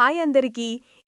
Hi అందరికీ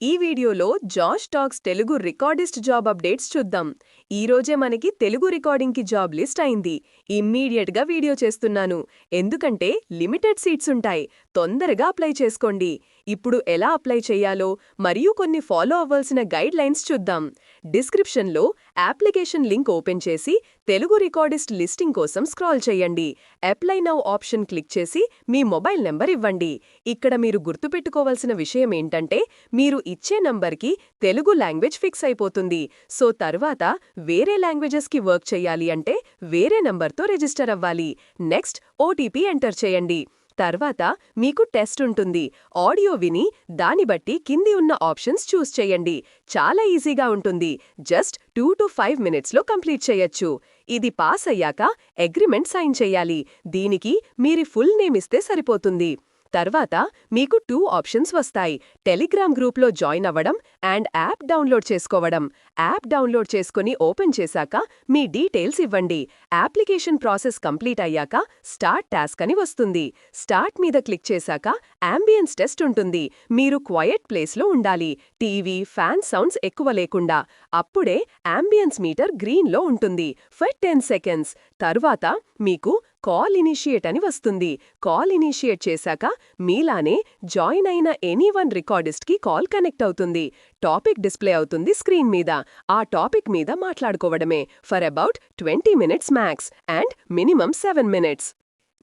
ఈ వీడియోలో Josh Talks Telugu recordist job updates చూద్దాం. ఈరోజే మనకి తెలుగు రికార్డింగ్కి జాబ్ లిస్ట్ అయింది. ఇమ్మీడియట్గా వీడియో చేస్తున్నాను. ఎందుకంటే లిమిటెడ్ సీట్స్ ఉంటాయి. తొందరగా అప్లై చేసుకోండి. ఇప్పుడు ఎలా అప్లై చేయాలో మరియు కొన్ని ఫాలో అవ్వాల్సిన గైడ్ లైన్స్ చూద్దాం. డిస్క్రిప్షన్లో అప్లికేషన్ లింక్ ఓపెన్ చేసి తెలుగు రికార్డిస్ట్ లిస్టింగ్ కోసం స్క్రాల్ చేయండి. అప్లై నౌ ఆప్షన్ క్లిక్ చేసి మీ మొబైల్ నెంబర్ ఇవ్వండి. ఇక్కడ మీరు గుర్తుపెట్టుకోవాల్సిన విషయం ఏంటంటే మీరు ఇచ్చే నంబర్కి తెలుగు లాంగ్వేజ్ ఫిక్స్ అయిపోతుంది. సో తర్వాత వేరే లాంగ్వేజెస్కి వర్క్ చేయాలి అంటే వేరే నంబర్తో రిజిస్టర్ అవ్వాలి. నెక్స్ట్ ఓటీపీ ఎంటర్ చేయండి. తర్వాత మీకు టెస్ట్ ఉంటుంది. ఆడియో విని దాని బట్టి కింది ఉన్న ఆప్షన్స్ చూస్ చేయండి. చాలా ఈజీగా ఉంటుంది. జస్ట్ టూ టు ఫైవ్ మినిట్స్లో కంప్లీట్ చేయొచ్చు. ఇది పాస్ అయ్యాక అగ్రిమెంట్ సైన్ చేయాలి. దీనికి మీరి ఫుల్ నేమ్ ఇస్తే సరిపోతుంది. తర్వాత మీకు టూ ఆప్షన్స్ వస్తాయి. టెలిగ్రామ్ గ్రూప్లో జాయిన్ అవ్వడం అండ్ యాప్ డౌన్లోడ్ చేసుకోవడం. యాప్ డౌన్లోడ్ చేసుకుని ఓపెన్ చేశాక మీ డీటెయిల్స్ ఇవ్వండి. అప్లికేషన్ ప్రాసెస్ కంప్లీట్ అయ్యాక స్టార్ట్ టాస్క్ అని వస్తుంది. స్టార్ట్ మీద క్లిక్ చేశాక అంబియన్స్ టెస్ట్ ఉంటుంది. మీరు క్వయట్ ప్లేస్లో ఉండాలి. టీవీ ఫ్యాన్ సౌండ్స్ ఎక్కువ లేకుండా. అప్పుడే అంబియన్స్ మీటర్ గ్రీన్లో ఉంటుంది. For ten seconds. తర్వాత మీకు కాల్ ఇనిషియేట్ అని వస్తుంది. కాల్ ఇనిషియేట్ చేశాక మీలానే జాయిన్ అయిన ఎనీ వన్ రికార్డిస్ట్కి కాల్ కనెక్ట్ అవుతుంది. టాపిక్ డిస్ప్లే అవుతుంది స్క్రీన్ మీద. ఆ టాపిక్ మీద మాట్లాడుకోవడమే. For about twenty minutes max and minimum seven minutes.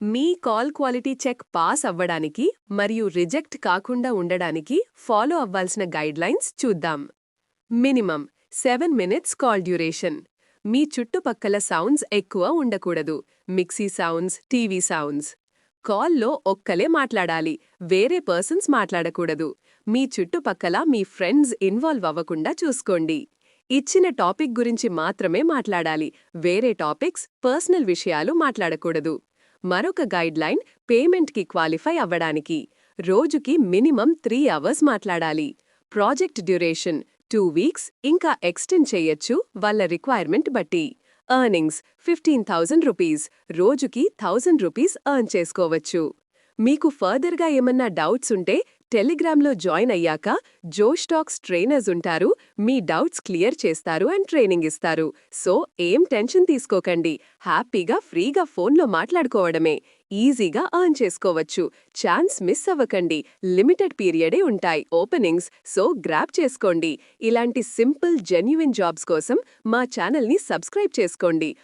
Me call quality check pass అవ్వడానికి మరియు రిజెక్ట్ కాకుండా ఉండడానికి ఫాలో అవ్వాల్సిన గైడ్లైన్స్ చూద్దాం. Minimum seven minutes call duration. మీ చుట్టుపక్కల సౌండ్స్ ఎక్కువ ఉండకూడదు. Mixie sounds TV sounds. కాల్లో ఒక్కలే మాట్లాడాలి. వేరే పర్సన్స్ మాట్లాడకూడదు. మీ చుట్టుపక్కల మీ ఫ్రెండ్స్ ఇన్వాల్వ్ అవ్వకుండా చూసుకోండి. ఇచ్చిన టాపిక్ గురించి మాత్రమే మాట్లాడాలి. వేరే టాపిక్స్ పర్సనల్ విషయాలు మాట్లాడకూడదు. మరొక గైడ్లైన్ పేమెంట్కి క్వాలిఫై అవ్వడానికి. రోజుకి మినిమం త్రీ అవర్స్ మాట్లాడాలి. ప్రాజెక్ట్ డ్యూరేషన్ టూ వీక్స్ ఇంకా ఎక్స్టెండ్ చేయొచ్చు వాళ్ళ రిక్వైర్మెంట్ బట్టి. ఎర్నింగ్స్ ఫిఫ్టీన్ థౌజండ్ రూపీస్ రోజుకి థౌజండ్ రూపీస్ ఎర్న్ చేసుకోవచ్చు. మీకు ఫర్దర్గా ఏమన్నా డౌట్స్ ఉంటే టెలిగ్రామ్లో జాయిన్ అయ్యాక జోష్ టాక్స్ ట్రైనర్స్ ఉంటారు మీ డౌట్స్ క్లియర్ చేస్తారు అండ్ ట్రైనింగ్ ఇస్తారు. సో ఏం టెన్షన్ తీసుకోకండి. హ్యాపీగా ఫ్రీగా ఫోన్లో మాట్లాడుకోవడమే. ఈజీగా ఎర్న్ చేసుకోవచ్చు. ఛాన్స్ మిస్ అవ్వకండి. లిమిటెడ్ పీరియడే ఉంటాయి. ఓపెనింగ్స్. సో గ్రాప్ చేసుకోండి. ఇలాంటి సింపుల్ జెన్యున్ జాబ్స్ కోసం మా ఛానల్ని సబ్స్క్రైబ్ చేసుకోండి.